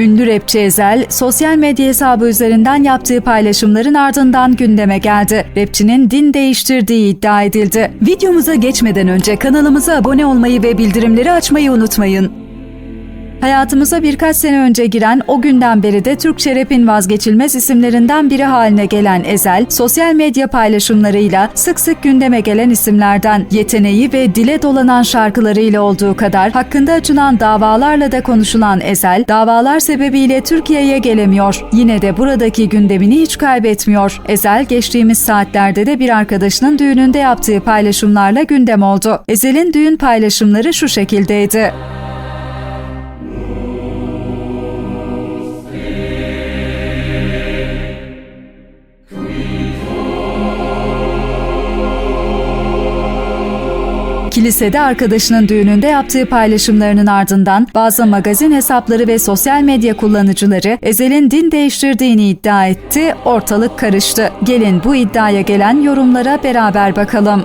Ünlü rapçi Ezel, sosyal medya hesabı üzerinden yaptığı paylaşımların ardından gündeme geldi. Rapçinin din değiştirdiği iddia edildi. Videomuza geçmeden önce kanalımıza abone olmayı ve bildirimleri açmayı unutmayın. Hayatımıza birkaç sene önce giren o günden beri de Türkçe rap'in vazgeçilmez isimlerinden biri haline gelen Ezel, sosyal medya paylaşımlarıyla sık sık gündeme gelen isimlerden yeteneği ve dile dolanan şarkılarıyla olduğu kadar hakkında açılan davalarla da konuşulan Ezel, davalar sebebiyle Türkiye'ye gelemiyor. Yine de buradaki gündemini hiç kaybetmiyor. Ezel geçtiğimiz saatlerde de bir arkadaşının düğününde yaptığı paylaşımlarla gündem oldu. Ezel'in düğün paylaşımları şu şekildeydi. Kilisede arkadaşının düğününde yaptığı paylaşımlarının ardından bazı magazin hesapları ve sosyal medya kullanıcıları Ezel'in din değiştirdiğini iddia etti, ortalık karıştı. Gelin bu iddiaya gelen yorumlara beraber bakalım.